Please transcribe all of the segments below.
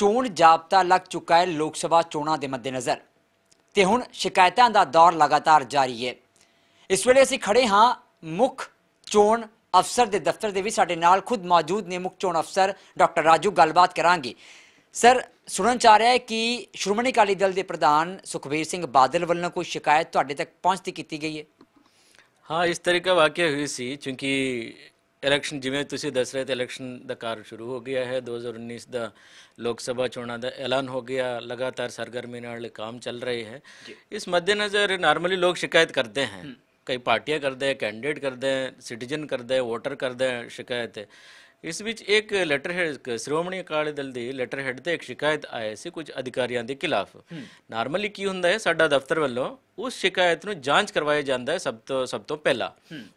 ਚੋਣ ਜਾਬਤਾ ਲੱਗ ਚੁੱਕਾ ਹੈ ਲੋਕ ਸਭਾ ਚੋਣਾਂ ਦੇ ਮੱਦੇਨਜ਼ਰ। ਤੇ ਹੁਣ ਸ਼ਿਕਾਇਤਾਂ ਦਾ ਦੌਰ ਲਗਾਤਾਰ ਜਾਰੀ ਹੈ। ਇਸ ਵੇਲੇ ਅਸੀਂ ਖੜੇ ਹਾਂ ਮੁੱਖ ਚੋਣ ਅਫਸਰ ਦੇ ਦਫ਼ਤਰ ਦੇ ਵੀ ਸਾਡੇ ਨਾਲ ਖੁਦ ਮੌਜੂਦ ਨੇ ਮੁੱਖ ਚੋਣ ਅਫਸਰ ਡਾਕਟਰ ਰਾਜੂ ਗੱਲਬਾਤ ਕਰਾਂਗੇ। ਸਰ, ਸੁਣਨ ਚ ਆ ਰਿਹਾ ਹੈ ਕਿ ਸ਼੍ਰੋਮਣੀ ਅਕਾਲੀ ਦਲ ਦੇ ਪ੍ਰਧਾਨ ਸੁਖਬੀਰ ਸਿੰਘ ਬਾਦਲ ਵੱਲੋਂ ਕੋਈ ਸ਼ਿਕਾਇਤ ਤੁਹਾਡੇ ਤੱਕ ਪਹੁੰਚਦੀ ਕੀਤੀ ਗਈ ਹੈ? ਹਾਂ, ਇਸ ਤਰੀਕਾ ਵਾਕਿਆ ਹੋਈ ਸੀ, ਕਿਉਂਕਿ ਇਲੈਕਸ਼ਨ ਜਿਵੇਂ ਤੁਸੀਂ ਦੱਸ ਰਹੇ ਤੇ ਇਲੈਕਸ਼ਨ ਦਾ ਕਾਰਜ ਸ਼ੁਰੂ ਹੋ ਗਿਆ ਹੈ। 2019 ਦਾ ਲੋਕ ਸਭਾ ਚੋਣਾਂ ਦਾ ਐਲਾਨ ਹੋ ਗਿਆ। ਲਗਾਤਾਰ ਸਰਗਰਮੀ ਨਾਲ ਕੰਮ ਚੱਲ ਰਹੇ ਹੈ। ਇਸ ਮੱਦੇਨਜ਼ਰ ਨਾਰਮਲੀ ਲੋਕ ਸ਼ਿਕਾਇਤ ਕਰते हैं ਕਈ ਪਾਰਟੀਆਂ ਕਰਦੇ ਹੈ ਕੈਂਡੀਡੇਟ ਕਰਦੇ ਹੈ ਸਿਟੀਜ਼ਨ ਕਰਦੇ ਹੈ ਵੋਟਰ ਕਰਦੇ ਹੈ ਸ਼ਿਕਾਇਤ। ਇਸ ਵਿੱਚ ਇੱਕ ਲੈਟਰ ਹੈ ਸ਼੍ਰੋਮਣੀ ਅਕਾਲੀ ਦਲ ਦੀ ਲੈਟਰ ਹੈਡ ਤੇ ਇੱਕ ਸ਼ਿਕਾਇਤ ਆਈ ਸੀ ਕੁਝ ਅਧਿਕਾਰੀਆਂ ਦੇ ਖਿਲਾਫ। ਨਾਰਮਲੀ ਕੀ ਹੁੰਦਾ ਹੈ ਸਾਡਾ ਦਫ਼ਤਰ ਵੱਲੋਂ ਉਸ ਸ਼ਿਕਾਇਤ ਨੂੰ ਜਾਂਚ ਕਰਵਾਇਆ ਜਾਂਦਾ ਹੈ ਸਭ ਤੋਂ ਸਭ ਤੋਂ ਪਹਿਲਾਂ।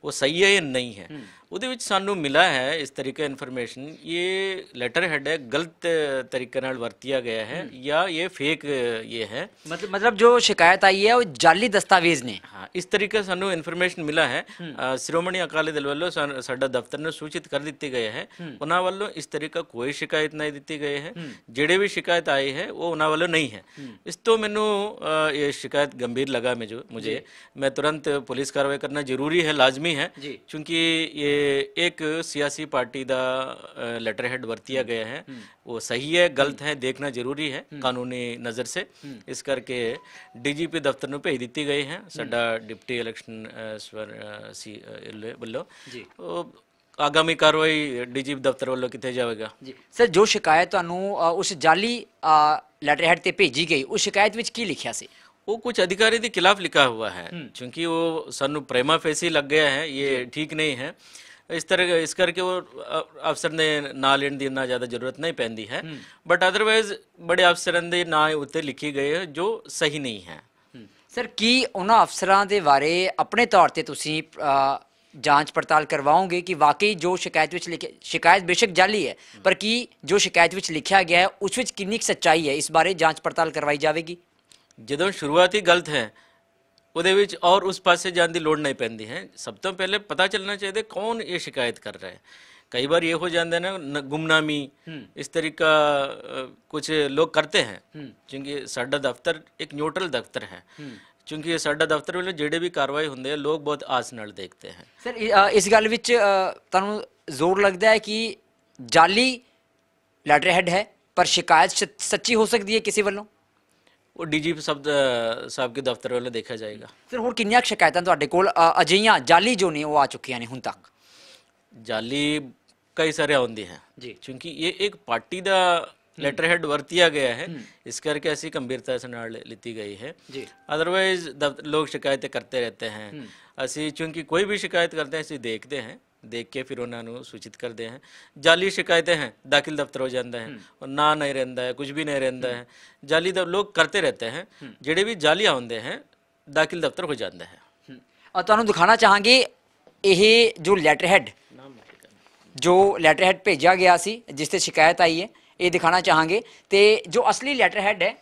ਉਹ ਸਹੀ ਹੈ ਜਾਂ ਨਹੀਂ ਹੈ? ਉਹਦੇ ਵਿੱਚ ਸਾਨੂੰ ਮਿਲਾ ਹੈ ਇਸ ਤਰੀਕੇ ਇਨਫੋਰਮੇਸ਼ਨ ਇਹ ਲੈਟਰ ਹੈਡ ਹੈ ਗਲਤ ਤਰੀਕੇ ਨਾਲ ਵਰਤਿਆ ਗਿਆ ਹੈ ਜਾਂ ਇਹ ਫੇਕ ਇਹ ਹੈ। ਮਤਲਬ ਮਤਲਬ ਜੋ ਸ਼ਿਕਾਇਤ ਆਈ ਹੈ ਉਹ ਜਾਲੀ ਦਸਤਾਵੇਜ਼ ਨੇ। ਹਾਂ ਇਸ ਤਰੀਕੇ ਸਾਨੂੰ ਇਨਫੋਰਮੇਸ਼ਨ ਮਿਲਾ ਹੈ। ਸ਼੍ਰੋਮਣੀ ਅਕਾਲੀ ਦਲ ਵੱਲੋਂ ਸਾਡਾ ਦਫ਼ਤਰ ਨੂੰ ਸੂਚਿਤ ਕਰ ਦਿੱਤੀ ਗਈ ਹੈ ਉਹਨਾਂ ਵੱਲੋਂ ਇਸ ਤਰ੍ਹਾਂ ਕੋਈ ਸ਼ਿਕਾਇਤ ਨਹੀਂ ਦਿੱਤੀ ਗਈ ਹੈ। ਜਿਹੜੇ ਵੀ ਸ਼ਿਕਾਇਤ ਆਈ ਹੈ ਉਹ ਉਹਨਾਂ ਵੱਲੋਂ ਨਹੀਂ ਹੈ। ਇਸ ਤੋਂ ਮੈਨੂੰ ਇਹ ਸ਼ਿਕਾਇਤ ਗੰਭੀਰ ਲਗਾ ਮੈਨੂੰ ਮੁਝੇ। ਮੈਂ ਤੁਰੰਤ ਪੁਲਿਸ ਕਾਰਵਾਈ ਕਰਨਾ ਜ਼ਰੂਰੀ ਹੈ ਲਾਜ਼ਮੀ ਹੈ। ਕਿਉਂਕਿ ਇਹ ਇੱਕ ਸਿਆਸੀ ਪਾਰਟੀ ਦਾ ਲੈਟਰ ਹੈਡ ਵਰਤਿਆ ਗਿਆ ਹੈ। ਉਹ ਸਹੀ ਹੈ ਗਲਤ ਹੈ। ਦੇਖਣਾ ਜ਼ਰੂਰੀ ਹੈ ਕਾਨੂੰਨੀ ਨਜ਼ਰ ਸੇ। ਇਸ ਕਰਕੇ ਡੀਜੀਪੀ ਦਫ਼ਤਰ ਨੂੰ ਭੇਜ ਦਿੱਤੀ ਗਈ ਹੈ। ਸਾਡਾ ਡਿਪਟੀ ਇਲੈਕਸ਼ਨ ਸਵਰ ਸੀ ਵੱਲੋਂ। ਜੀ। ਉਹ ਆਗਾਮੀ ਕਾਰਵਾਈ ਡੀਜੀਪੀ ਦਫ਼ਤਰ ਵੱਲੋਂ ਕਿੱਥੇ ਜਾਵੇਗਾ ਜੀ ਸਰ ਜੋ ਸ਼ਿਕਾਇਤ ਤੁਹਾਨੂੰ ਅ, ਉਸ ਜਾਲੀ ਲੈਟਰ ਹੈਡ ਤੇ ਭੇਜੀ ਗਈ ਉਸ ਸ਼ਿਕਾਇਤ ਵਿੱਚ ਕੀ ਲਿਖਿਆ ਸੀ वो कुछ अधिकारी के खिलाफ लिखा हुआ है क्योंकि वो सानू प्रेमा फेसी लग गया है ये ठीक नहीं है ਇਸ ਤਰ੍ਹਾਂ ਇਸ ਕਰਕੇ ਉਹ ਅ- ਅਫਸਰ ਨੇ ਨਾਂ ਲੈਣ ਦੀ ਇੰਨਾ ਜ਼ਿਆਦਾ ਜ਼ਰੂਰਤ ਨਹੀਂ ਪੈਂਦੀ ਹੈ ਬਟ ਅਦਰਵਾਈਜ਼ ਬੜੇ ਅਫਸਰਾਂ ਦੇ ਨਾਂ ਉੱਤੇ ਲਿਖੀ ਗਏ ਹੈ ਜੋ ਸਹੀ ਨਹੀਂ ਹੈ ਸਰ ਕੀ ਉਹਨਾਂ ਅਫਸਰਾਂ ਦੇ ਬਾਰੇ ਆਪਣੇ ਤੌਰ ਤੇ ਤੁਸੀਂ ਅ, ਜਾਂਚ ਪੜਤਾਲ ਕਰਵਾਓਗੇ ਕਿ ਵਾਕਈ ਜੋ ਸ਼ਿਕਾਇਤ ਵਿੱਚ ਲਿਖਿਆ ਸ਼ਿਕਾਇਤ ਬੇਸ਼ੱਕ ਜਾਲੀ ਹੈ ਪਰ ਕੀ ਜੋ ਸ਼ਿਕਾਇਤ ਵਿੱਚ ਲਿਖਿਆ ਗਿਆ ਹੈ ਉਸ ਵਿੱਚ ਕਿੰਨੀ ਕੁ ਸੱਚਾਈ ਹੈ ਇਸ ਬਾਰੇ ਜਾਂਚ ਪੜਤਾਲ ਕਰਵਾਈ ਜਾਵੇਗੀ ਜਦੋਂ ਸ਼ੁਰੂਆਤੀ ਗਲਤ ਹੈ ਉਹਦੇ ਵਿੱਚ ਔਰ ਉਸ ਪਾਸੇ ਜਾਣ ਦੀ ਲੋੜ ਨਹੀਂ ਪੈਂਦੀ ਹੈ ਸਭ ਤੋਂ ਪਹਿਲੇ ਪਤਾ ਚੱਲਣਾ ਚਾਹੀਦਾ ਕੌਣ ਇਹ ਸ਼ਿਕਾਇਤ ਕਰ ਰਿਹਾ ਹੈ ਕਈ ਬਾਰ ਇਹ ਹੋ ਜਾਂਦਾ ਹੈ ਨਾ ਗੁਮਨਾਮੀ ਇਸ ਤਰੀਕਾ ਕੁਝ ਲੋਕ ਕਰਤੇ ਹੈ ਕਿਉਂਕਿ ਸਾਡਾ ਦਫ਼ਤਰ ਇੱਕ ਨਿਊਟਰਲ ਦਫ਼ਤਰ ਹੈ ਕਿਉਂਕਿ ਇਹ ਸਾਡਾ ਦਫ਼ਤਰ ਵੱਲੋਂ ਜਿਹੜੇ ਵੀ ਕਾਰਵਾਈ ਹੁੰਦੇ ਆ ਲੋਕ ਬਹੁਤ ਆਸ ਨਾਲ ਦੇਖਦੇ ਹੈ ਸਰ ਇਸ ਗੱਲ ਵਿੱਚ ਤੁਹਾਨੂੰ ਜ਼ੋਰ ਲੱਗਦਾ ਹੈ ਕਿ ਜਾਲੀ ਲੈਟਰ ਹੈਡ ਹੈ ਪਰ ਸ਼ਿਕਾਇਤ ਸੱਚੀ ਹੋ ਸਕਦੀ ਹੈ ਕਿਸੇ ਵੱਲੋਂ? ਉਹ ਡੀਜੀਪੀ ਸਾਹਿਬ ਸਾਹਿਬ ਦੇ ਦਫ਼ਤਰ ਵੱਲੋਂ ਦੇਖਿਆ ਜਾਏਗਾ। ਸਰ ਹੋਰ ਕਿੰਨੀਆਂ ਸ਼ਿਕਾਇਤਾਂ ਤੁਹਾਡੇ ਕੋਲ ਅ, ਅਜਿਹੀਆਂ ਜਾਲੀ ਜੋ ਨੇ ਉਹ ਆ ਚੁੱਕੀਆਂ ਨੇ ਹੁਣ ਤੱਕ? ਜਾਲੀ ਕਈ ਸਾਰੇ ਆਉਂਦੇ ਹੈ ਜੀ। ਕਿਉਂਕਿ ਇਹ ਇੱਕ ਪਾਰਟੀ ਦਾ ਲੈਟਰ ਹੈਡ ਵਰਤਿਆ ਗਿਆ ਹੈ ਇਸ ਕਰਕੇ ਐਸੀ ਗੰਭੀਰਤਾ ਇਸ ਨਾਲ ਲਿੱਤੀ ਗਈ ਹੈ ਜੀ ਅਦਰਵਾਈਜ਼ ਲੋਕ ਸ਼ਿਕਾਇਤਾਂ ਕਰਤੇ ਰਹਤੇ ਹਨ ਅਸੀਂ ਕਿਉਂਕਿ ਕੋਈ ਵੀ ਸ਼ਿਕਾਇਤ ਕਰਦੇ ਹਾਂ ਅਸੀਂ ਦੇਖਦੇ ਹਾਂ ਦੇਖ ਕੇ ਫਿਰ ਉਹਨਾਂ ਨੂੰ ਸੂਚਿਤ ਕਰਦੇ ਹਨ ਜਾਲੀ ਸ਼ਿਕਾਇਤਾਂ ਹਨ ਦਾਖਲ ਦਫ਼ਤਰ ਹੋ ਜਾਂਦਾ ਹੈ ਔਰ ਨਾ ਨਹੀਂ ਰਹਿੰਦਾ ਹੈ ਕੁਝ ਵੀ ਨਹੀਂ ਰਹਿੰਦਾ ਹੈ ਜਾਲੀ ਦਾ ਲੋਕ ਕਰਤੇ ਰਹਤੇ ਹਨ ਜਿਹੜੇ ਵੀ ਜਾਲੀਆਂ ਹੁੰਦੇ ਹਨ ਦਾਖਲ ਦਫ਼ਤਰ ਹੋ ਜਾਂਦਾ ਹੈ ਤੁਹਾਨੂੰ ਦਿਖਾਣਾ ਚਾਹਾਂਗੇ ਇਹ ਜੋ ਲੈਟਰ ਹੈਡ ਜੋ ਲੈਟਰ ਹੈਡ ਭੇਜਿਆ ਗਿਆ ਸੀ ਜਿਸ ਤੇ ਸ਼ਿਕਾਇਤ ਆਈ ਹੈ ਇਹ ਦਿਖਾਣਾ ਚਾਹਾਂਗੇ। ਤੇ ਜੋ ਅਸਲੀ ਲੈਟਰ ਹੈਡ ਹੈ,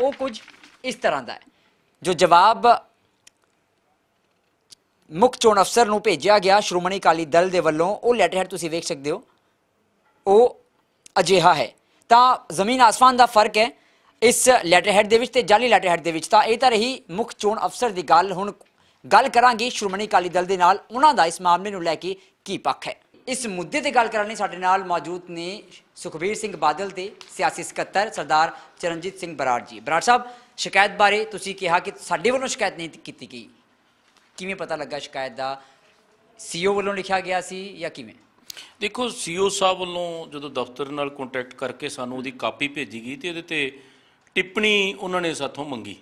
ਉਹ ਕੁਝ ਇਸ ਤਰ੍ਹਾਂ ਦਾ ਹੈ, ਜੋ ਜਵਾਬ ਮੁੱਖ ਚੋਣ ਅਫਸਰ ਨੂੰ ਭੇਜਿਆ ਗਿਆ ਸ਼੍ਰੋਮਣੀ ਅਕਾਲੀ ਦਲ ਦੇ ਵੱਲੋਂ, ਉਹ ਲੈਟਰ ਹੈਡ ਤੁਸੀਂ ਵੇਖ ਸਕਦੇ ਹੋ। ਉਹ ਅਜਿਹਾ ਹੈ। ਤਾਂ ਜ਼ਮੀਨ ਆਸਮਾਨ ਦਾ ਫ਼ਰਕ ਹੈ ਇਸ ਲੈਟਰ ਹੈਡ ਦੇ ਵਿੱਚ ਤੇ ਜਾਲੀ ਲੈਟਰ ਹੈਡ ਦੇ ਵਿੱਚ। ਤਾਂ ਇਹ ਤਾਂ ਰਹੀ ਮੁੱਖ ਚੋਣ ਅਫਸਰ ਦੀ ਗੱਲ। ਹੁਣ ਗੱਲ ਕਰਾਂਗੇ ਸ਼੍ਰੋਮਣੀ ਅਕਾਲੀ ਦਲ ਦੇ ਨਾਲ। ਉਹਨਾਂ ਦਾ ਇਸ ਮਾਮਲੇ ਨੂੰ ਲੈ ਕੇ ਕੀ ਪੱਖ ਹੈ। ਇਸ ਮੁੱਦੇ ਤੇ ਗੱਲ ਕਰਨ ਲਈ ਸਾਡੇ ਨਾਲ ਮੌਜੂਦ ਨੇ ਸੁਖਬੀਰ ਸਿੰਘ ਬਾਦਲ ਤੇ ਸਿਆਸੀ ਸਕੱਤਰ ਸਰਦਾਰ ਚਰਨਜੀਤ ਸਿੰਘ ਬਰਾੜ ਜੀ। ਬਰਾੜ ਸਾਹਿਬ, ਸ਼ਿਕਾਇਤ ਬਾਰੇ ਤੁਸੀਂ ਕਿਹਾ ਕਿ ਸਾਡੇ ਵੱਲੋਂ ਸ਼ਿਕਾਇਤ ਨਹੀਂ ਕੀਤੀ ਗਈ। ਕਿਵੇਂ ਪਤਾ ਲੱਗਾ ਸ਼ਿਕਾਇਤ ਦਾ? ਸੀਓ ਵੱਲੋਂ ਲਿਖਿਆ ਗਿਆ ਸੀ ਜਾਂ ਕਿਵੇਂ? ਦੇਖੋ, ਸੀਓ ਸਾਹਿਬ ਵੱਲੋਂ ਜਦੋਂ ਦਫ਼ਤਰ ਨਾਲ ਕੰਟੈਕਟ ਕਰਕੇ ਸਾਨੂੰ ਉਹਦੀ ਕਾਪੀ ਭੇਜੀ ਗਈ ਤੇ ਉਹਦੇ ਤੇ ਟਿੱਪਣੀ ਉਹਨਾਂ ਨੇ ਸਾਥੋਂ ਮੰਗੀ।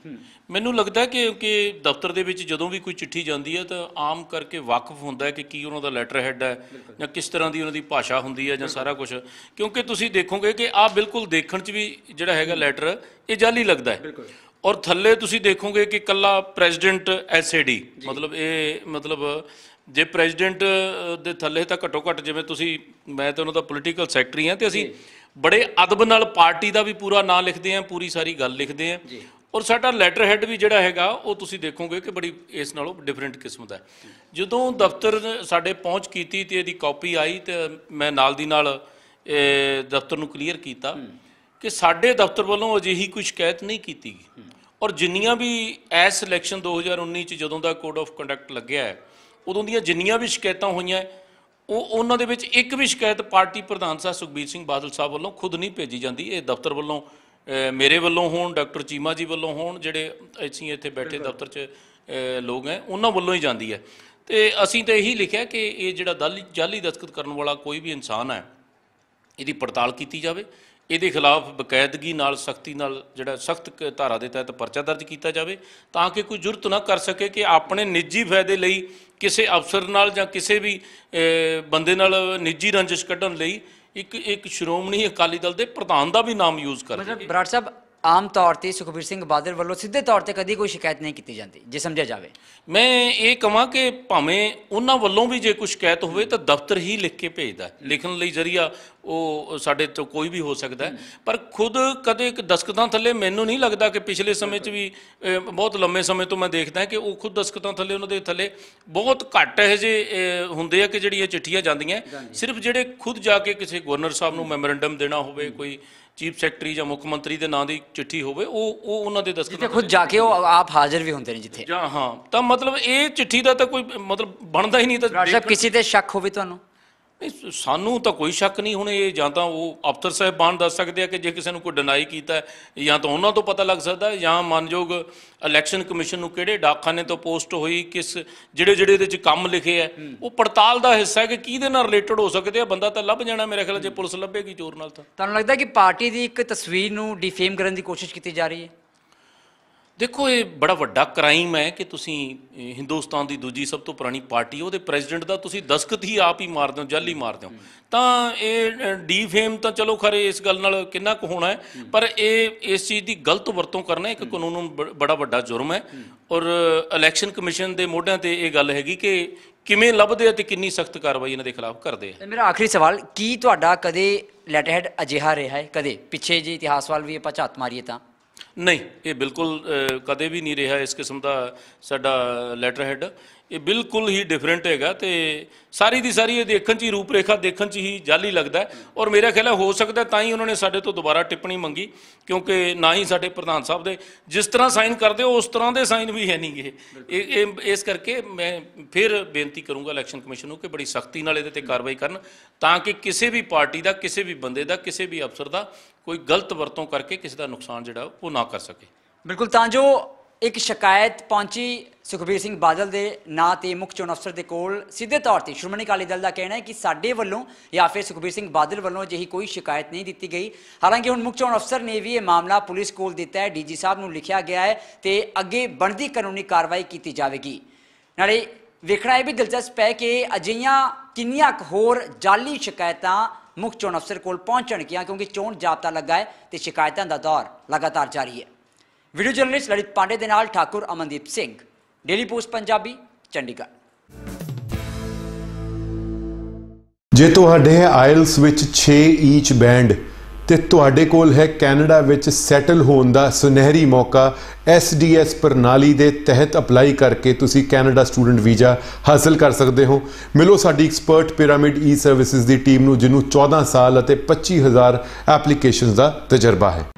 ਮੈਨੂੰ ਲੱਗਦਾ ਕਿ ਕਿ ਦਫ਼ਤਰ ਦੇ ਵਿੱਚ ਜਦੋਂ ਵੀ ਕੋਈ ਚਿੱਠੀ ਜਾਂਦੀ ਹੈ ਤਾਂ ਆਮ ਕਰਕੇ ਵਾਕਿਫ ਹੁੰਦਾ ਹੈ ਕਿ ਕੀ ਉਹਨਾਂ ਦਾ ਲੈਟਰ ਹੈਡ ਹੈ ਜਾਂ ਕਿਸ ਤਰ੍ਹਾਂ ਦੀ ਉਹਨਾਂ ਦੀ ਭਾਸ਼ਾ ਹੁੰਦੀ ਹੈ ਜਾਂ ਸਾਰਾ ਕੁਝ ਕਿਉਂਕਿ ਤੁਸੀਂ ਦੇਖੋਗੇ ਕਿ ਆਹ ਬਿਲਕੁਲ ਦੇਖਣ 'ਚ ਵੀ ਜਿਹੜਾ ਹੈਗਾ ਲੈਟਰ ਇਹ ਜਾਲੀ ਲੱਗਦਾ ਹੈ। ਔਰ ਥੱਲੇ ਤੁਸੀਂ ਦੇਖੋਗੇ ਕਿ ਕੱਲਾ ਪ੍ਰੈਜ਼ੀਡੈਂਟ ਐਸਏਡੀ ਮਤਲਬ ਇਹ ਮਤਲਬ ਜੇ ਪ੍ਰੈਜ਼ੀਡੈਂਟ ਦੇ ਥੱਲੇ ਤਾਂ ਘੱਟੋ ਘੱਟ ਜਿਵੇਂ ਤੁਸੀਂ ਮੈਂ ਤਾਂ ਉਹਨਾਂ ਦਾ ਪੋਲੀਟੀਕਲ ਸੈਕਟਰੀ ਹਾਂ ਤੇ ਅਸੀਂ ਬੜੇ ਅਦਬ ਨਾਲ ਪਾਰਟੀ ਦਾ ਵੀ ਪੂਰਾ ਨਾਂ ਲਿਖਦੇ ਹਾਂ ਪੂਰੀ ਸਾਰੀ ਗੱਲ ਲਿਖਦੇ ਹਾਂ ਔਰ ਸਾਡਾ ਲੈਟਰ ਹੈਡ ਵੀ ਜਿਹੜਾ ਹੈਗਾ ਉਹ ਤੁਸੀਂ ਦੇਖੋਗੇ ਕਿ ਬੜੀ ਇਸ ਨਾਲੋਂ ਡਿਫਰੈਂਟ ਕਿਸਮ ਦਾ ਜਦੋਂ ਦਫ਼ਤਰ ਸਾਡੇ ਪਹੁੰਚ ਕੀਤੀ ਤੇ ਇਹਦੀ ਕਾਪੀ ਆਈ ਤੇ ਮੈਂ ਨਾਲ ਦੀ ਨਾਲ ਇਹ ਦਫ਼ਤਰ ਨੂੰ ਕਲੀਅਰ ਕੀਤਾ ਕਿ ਸਾਡੇ ਦਫ਼ਤਰ ਵੱਲੋਂ ਅਜਿਹੀ ਕੋਈ ਸ਼ਿਕਾਇਤ ਨਹੀਂ ਕੀਤੀ ਗਈ। ਔਰ ਜਿੰਨੀਆਂ ਵੀ ਐਸ ਇਲੈਕਸ਼ਨ 2019 ਚ ਜਦੋਂ ਦਾ ਕੋਡ ਆਫ ਕੰਡਕਟ ਲੱਗਿਆ ਹੈ ਉਦੋਂ ਦੀਆਂ ਜਿੰਨੀਆਂ ਵੀ ਸ਼ਿਕਾਇਤਾਂ ਹੋਈਆਂ ਉਹ ਉਹਨਾਂ ਦੇ ਵਿੱਚ ਇੱਕ ਵੀ ਸ਼ਿਕਾਇਤ ਪਾਰਟੀ ਪ੍ਰਧਾਨ ਸਾਹਿਬ ਸੁਖਬੀਰ ਸਿੰਘ ਬਾਦਲ ਸਾਹਿਬ ਵੱਲੋਂ ਖੁਦ ਨਹੀਂ ਭੇਜੀ ਜਾਂਦੀ। ਇਹ ਦਫ਼ਤਰ ਵੱਲੋਂ ਮੇਰੇ ਵੱਲੋਂ ਹੋਣ ਡਾਕਟਰ ਚੀਮਾ ਜੀ ਵੱਲੋਂ ਹੋਣ ਜਿਹੜੇ ਅਸੀਂ ਇੱਥੇ ਬੈਠੇ ਦਫ਼ਤਰ 'ਚ ਲੋਕ ਹੈ ਉਹਨਾਂ ਵੱਲੋਂ ਹੀ ਜਾਂਦੀ ਹੈ। ਤੇ ਅਸੀਂ ਤਾਂ ਇਹੀ ਲਿਖਿਆ ਕਿ ਇਹ ਜਿਹੜਾ ਦਾਲੀ- ਜਾਲੀ ਦਸਤਖਤ ਕਰਨ ਵਾਲਾ ਕੋਈ ਵੀ ਇਨਸਾਨ ਹੈ ਇਹਦੀ ਪੜਤਾਲ ਕੀਤੀ ਜਾਵੇ। ਇਹਦੇ ਖਿਲਾਫ ਬਕਾਇਦਗੀ ਨਾਲ ਸਖਤੀ ਨਾਲ ਜਿਹੜਾ ਸਖਤ ਧਾਰਾ ਦੇ ਤਹਿਤ ਪਰਚਾ ਦਰਜ ਕੀਤਾ ਜਾਵੇ ਤਾਂ ਕਿ ਕੋਈ ਜੁਰਤ ਨਾ ਕਰ ਸਕੇ ਕਿ ਆਪਣੇ ਨਿੱਜੀ ਫਾਇਦੇ ਲਈ ਕਿਸੇ ਅਫਸਰ ਨਾਲ ਜਾਂ ਕਿਸੇ ਵੀ ਬੰਦੇ ਨਾਲ ਨਿੱਜੀ ਰੰਜਿਸ਼ ਕੱਢਣ ਲਈ ਇੱਕ ਇੱਕ ਸ਼੍ਰੋਮਣੀ ਅਕਾਲੀ ਦਲ ਦੇ ਪ੍ਰਧਾਨ ਦਾ ਵੀ ਨਾਮ ਯੂਜ਼ ਕਰ ਮਤਲਬ ਬਰਾੜ ਸਾਹਿਬ ਆਮ ਤੌਰ ਤੇ ਸੁਖਬੀਰ ਸਿੰਘ ਬਾਦਲ ਵੱਲੋਂ ਸਿੱਧੇ ਤੌਰ ਤੇ ਕਦੀ ਕੋਈ ਸ਼ਿਕਾਇਤ ਨਹੀਂ ਕੀਤੀ ਜਾਂਦੀ ਜੇ ਸਮਝਿਆ ਜਾਵੇ। ਮੈਂ ਇਹ ਕਹਾਂ ਕਿ ਭਾਵੇਂ ਉਹਨਾਂ ਵੱਲੋਂ ਵੀ ਜੇ ਕੋਈ ਸ਼ਿਕਾਇਤ ਹੋਵੇ ਤਾਂ ਦਫ਼ਤਰ ਹੀ ਲਿਖ ਕੇ ਭੇਜਦਾ। ਲਿਖਣ ਲਈ ਜ਼ਰੀਆ ਉਹ ਸਾਡੇ ਤੋਂ ਕੋਈ ਵੀ ਹੋ ਸਕਦਾ ਪਰ ਖੁਦ ਕਦੇ ਇੱਕ ਦਸਕਤਾਂ ਥੱਲੇ ਮੈਨੂੰ ਨਹੀਂ ਲੱਗਦਾ ਕਿ ਪਿਛਲੇ ਸਮੇਂ 'ਚ ਵੀ ਬਹੁਤ ਲੰਮੇ ਸਮੇਂ ਤੋਂ ਮੈਂ ਦੇਖਦਾ ਕਿ ਉਹ ਖੁਦ ਦਸਕਤਾਂ ਥੱਲੇ ਉਹਨਾਂ ਦੇ ਥੱਲੇ ਬਹੁਤ ਘੱਟ ਇਹੋ ਜਿਹੇ ਅਹ, ਹੁੰਦੇ ਆ ਕਿ ਜਿਹੜੀ ਇਹ ਚਿੱਠੀਆਂ ਜਾਂਦੀਆਂ। ਸਿਰਫ ਜਿਹੜੇ ਖੁਦ ਜਾ ਕੇ ਕਿਸੇ ਗਵਰਨਰ ਸਾਹਿਬ ਨੂੰ ਮੈਮੋਰੈਂਡਮ ਦੇਣਾ ਹੋਵੇ ਕੋਈ ਚੀਫ ਸੈਕਟਰੀ ਜਾਂ ਮੁੱਖ ਮੰਤਰੀ ਦੇ ਨਾਂ ਦੀ ਚਿੱਠੀ ਹੋਵੇ ਉਹ ਉਹ ਉਹਨਾਂ ਦੇ ਤੇ ਦਸਕਤਾਂ ਖੁਦ ਜਾ ਕੇ ਉਹ ਆਪ ਹਾਜ਼ਰ ਵੀ ਹੁੰਦੇ ਨੇ ਜਿੱਥੇ। ਜਾਂ ਹਾਂ ਤਾਂ ਮਤਲਬ ਇਹ ਚਿੱਠੀ ਦਾ ਤਾਂ ਕੋਈ ਮਤਲਬ ਬਣਦਾ ਹੀ ਨਹੀਂ ਤਾਂ ਸਾਹਿਬ ਕਿਸੇ ਤੇ ਸ਼ੱਕ ਹੋਵੇ ਤੁਹਾਨੂੰ? ਨਹੀਂ, ਸਾਨੂੰ ਤਾਂ ਕੋਈ ਸ਼ੱਕ ਨਹੀਂ ਹੁਣ ਇਹ ਜਾਂ ਤਾਂ ਉਹ ਅਫਸਰ ਸਾਹਿਬਾਨ ਦੱਸ ਸਕਦੇ ਆ ਕਿ ਜੇ ਕਿਸੇ ਨੂੰ ਕੋਈ ਡਿਨਾਈ ਕੀਤਾ ਜਾਂ ਤਾਂ ਉਹਨਾਂ ਤੋਂ ਪਤਾ ਲੱਗ ਸਕਦਾ ਜਾਂ ਮਾਨਯੋਗ ਇਲੈਕਸ਼ਨ ਕਮਿਸ਼ਨ ਨੂੰ ਕਿਹੜੇ ਡਾਕਖਾਨੇ ਤੋਂ ਪੋਸਟ ਹੋਈ ਕਿਸ ਜਿਹੜੇ ਜਿਹੜੇ ਇਹਦੇ ਵਿੱਚ ਕੰਮ ਲਿਖੇ ਆ ਉਹ ਪੜਤਾਲ ਦਾ ਹਿੱਸਾ ਹੈ ਕਿ ਕਿਹਦੇ ਨਾਲ ਰਿਲੇਟਡ ਹੋ ਸਕਦੇ ਆ ਬੰਦਾ ਤਾਂ ਲੱਭ ਜਾਣਾ ਮੇਰੇ ਖਿਆਲ ਜੇ ਪੁਲਿਸ ਲੱਭੇਗੀ ਚੋਰ ਨਾਲ ਤਾਂ। ਤੁਹਾਨੂੰ ਲੱਗਦਾ ਕਿ ਪਾਰਟੀ ਦੀ ਇੱਕ ਤਸਵੀਰ ਨੂੰ ਡਿਫੇਮ ਕਰਨ ਦੀ ਕੋਸ਼ਿਸ਼ ਕੀਤੀ ਜਾ ਰਹੀ ਹੈ? ਦੇਖੋ, ਇਹ ਬੜਾ ਵੱਡਾ ਕ੍ਰਾਈਮ ਹੈ ਕਿ ਤੁਸੀਂ ਹਿੰਦੁਸਤਾਨ ਦੀ ਦੂਜੀ ਸਭ ਤੋਂ ਪੁਰਾਣੀ ਪਾਰਟੀ ਉਹਦੇ ਪ੍ਰੈਜ਼ੀਡੈਂਟ ਦਾ ਤੁਸੀਂ ਦਸਖਤ ਹੀ ਆਪ ਹੀ ਮਾਰਦੇ ਹੋ ਜਾਲੀ ਮਾਰਦੇ ਹੋ ਤਾਂ ਇਹ ਡੀਫੇਮ ਤਾਂ ਚਲੋ ਖਰੇ ਇਸ ਗੱਲ ਨਾਲ ਕਿੰਨਾ ਕੁ ਹੋਣਾ ਹੈ, ਪਰ ਇਹ, ਇਸ ਚੀਜ਼ ਦੀ ਗਲਤ ਵਰਤੋਂ ਕਰਨਾ ਇੱਕ ਕਾਨੂੰਨ ਬ- ਬੜਾ ਵੱਡਾ ਜੁਰਮ ਹੈ। ਔਰ ਇਲੈਕਸ਼ਨ ਕਮਿਸ਼ਨ ਦੇ ਮੋਢਿਆਂ ਤੇ ਇਹ ਗੱਲ ਹੈਗੀ ਕਿ ਕਿਵੇਂ ਲੱਭਦੇ ਆ ਤੇ ਕਿੰਨੀ ਸਖਤ ਕਾਰਵਾਈ ਇਹਨਾਂ ਦੇ ਖਿਲਾਫ ਕਰਦੇ ਆ। ਮੇਰਾ ਆਖਰੀ ਸਵਾਲ, ਕੀ ਤੁਹਾਡਾ ਕਦੇ ਲੈਟਰਹੈਡ ਅਜਿਹਾ ਰਿਹਾ ਹੈ? ਕਦੇ? ਪਿੱਛੇ ਜੇ ਇਤਿਹਾਸ ਵੱਲ ਵੀ ਆਪਾਂ ਝਾਤ ਮਾਰੀਏ ਤਾਂ। ਨਹੀਂ ਇਹ ਬਿਲਕੁਲ ਅਹ, ਕਦੇ ਵੀ ਨਹੀਂ ਰਿਹਾ ਇਸ ਕਿਸਮ ਦਾ ਸਾਡਾ ਲੈਟਰ ਹੈਡ ਇਹ ਬਿਲਕੁਲ ਹੀ ਡਿਫਰੈਂਟ ਹੈਗਾ ਤੇ ਸਾਰੀ ਦੀ ਸਾਰੀ ਇਹ ਦੇਖਣ 'ਚ ਹੀ ਰੂਪਰੇਖਾ ਦੇਖਣ 'ਚ ਹੀ ਜਾਲੀ ਲੱਗਦਾ ਔਰ ਮੇਰਾ ਖਿਆਲ ਹੈ ਹੋ ਸਕਦਾ ਤਾਂ ਹੀ ਉਹਨਾਂ ਨੇ ਸਾਡੇ ਤੋਂ ਦੁਬਾਰਾ ਟਿੱਪਣੀ ਮੰਗੀ ਕਿਉਂਕਿ ਨਾ ਹੀ ਸਾਡੇ ਪ੍ਰਧਾਨ ਸਾਹਿਬ ਦੇ ਜਿਸ ਤਰ੍ਹਾਂ ਸਾਈਨ ਕਰਦੇ ਹੋ ਉਸ ਤਰ੍ਹਾਂ ਦੇ ਸਾਈਨ ਵੀ ਹੈ ਨਹੀਂਗੇ ਇਹ ਇਹ ਇਸ ਕਰਕੇ ਮੈਂ ਫਿਰ ਬੇਨਤੀ ਕਰੂੰਗਾ ਇਲੈਕਸ਼ਨ ਕਮਿਸ਼ਨ ਨੂੰ ਕਿ ਬੜੀ ਸਖਤੀ ਨਾਲ ਇਹਦੇ ਤੇ ਕਾਰਵਾਈ ਕਰਨ ਤਾਂ ਕਿ ਕਿਸੇ ਵੀ ਪਾਰਟੀ ਦਾ ਕਿਸੇ ਵੀ ਬੰਦੇ ਦਾ ਕਿਸੇ ਵੀ ਅਫਸਰ ਦਾ ਕੋਈ ਗਲਤ ਵਰਤੋਂ ਕਰਕੇ ਕਿਸੇ ਦਾ ਨੁਕਸਾਨ ਜਿਹੜਾ ਉਹ ਨਾ ਕਰ ਸਕੇ। ਬਿਲਕੁਲ ਤਾਂ ਜੋ ਇੱਕ ਸ਼ਿਕਾਇਤ ਪਹੁੰਚੀ ਸੁਖਬੀਰ ਸਿੰਘ ਬਾਦਲ ਦੇ ਨਾਂ ਤੇ ਮੁੱਖ ਚੋਣ ਅਫਸਰ ਦੇ ਕੋਲ, ਸਿੱਧੇ ਤੌਰ ਤੇ ਸ਼੍ਰੋਮਣੀ ਅਕਾਲੀ ਦਲ ਦਾ ਕਹਿਣਾ ਹੈ ਕਿ ਸਾਡੇ ਵੱਲੋਂ ਜਾਂ ਫਿਰ ਸੁਖਬੀਰ ਸਿੰਘ ਬਾਦਲ ਵੱਲੋਂ ਅਜਿਹੀ ਕੋਈ ਸ਼ਿਕਾਇਤ ਨਹੀਂ ਦਿੱਤੀ ਗਈ। ਹਾਲਾਂਕਿ ਹੁਣ ਮੁੱਖ ਚੋਣ ਅਫਸਰ ਨੇ ਵੀ ਇਹ ਮਾਮਲਾ ਪੁਲਿਸ ਕੋਲ ਦਿੱਤਾ ਹੈ, ਡੀਜੀ ਸਾਹਿਬ ਨੂੰ ਲਿਖਿਆ ਗਿਆ ਹੈ ਤੇ ਅੱਗੇ ਬਣਦੀ ਕਾਨੂੰਨੀ ਕਾਰਵਾਈ ਕੀਤੀ ਜਾਵੇਗੀ। ਨਾਲੇ ਵੇਖਣਾ ਇਹ ਵੀ ਦਿਲਚਸਪ ਹੈ ਕਿ ਅਜਿਹੀਆਂ ਕਿੰਨੀਆਂ ਕੁ ਹੋਰ ਜਾਲੀ ਸ਼ਿਕਾਇਤਾਂ ਮੁੱਖ ਚੋਣ ਅਫਸਰ ਕੋਲ ਪਹੁੰਚਣਗੀਆਂ ਕਿਉਂਕਿ ਚੋਣ ਜਾਬਤਾ ਲੱਗਾ ਹੈ ਤੇ ਸ਼ਿਕਾਇਤਾਂ ਦਾ ਦੌਰ ਲਗਾਤਾਰ ਜਾਰੀ ਹੈ। ਵੀਡੀਓ ਜਰਨਲਿਸਟ ਲਲਿਤ ਪਾਂਡੇ ਦੇ ਨਾਲ ਠਾਕੁਰ ਅਮਨਦੀਪ ਸਿੰਘ ਡੇਲੀ ਪੋਸਟ ਪੰਜਾਬੀ ਚੰਡੀਗੜ੍ਹ ਜੇ ਤੁਹਾਡੇ ਹੈ ਆਇਲਸ ਵਿੱਚ 6 ਈਚ ਬੈਂਡ ਤੇ ਤੁਹਾਡੇ ਕੋਲ ਹੈ ਕੈਨੇਡਾ ਵਿੱਚ ਸੈਟਲ ਹੋਣ ਦਾ ਸੁਨਹਿਰੀ ਮੌਕਾ SDS ਪ੍ਰਣਾਲੀ ਦੇ ਤਹਿਤ ਅਪਲਾਈ ਕਰਕੇ ਤੁਸੀਂ ਕੈਨੇਡਾ ਸਟੂਡੈਂਟ ਵੀਜ਼ਾ ਹਾਸਲ ਕਰ ਸਕਦੇ ਹੋ। ਮਿਲੋ ਸਾਡੀ ਐਕਸਪਰਟ ਪਿਰਾਮਿਡ ਈ ਸਰਵਿਸਿਜ਼ ਦੀ ਟੀਮ ਨੂੰ, ਜਿਹਨੂੰ 14 ਸਾਲ ਅਤੇ 25000 ਐਪਲੀਕੇਸ਼ਨਸ ਦਾ ਤਜਰਬਾ ਹੈ।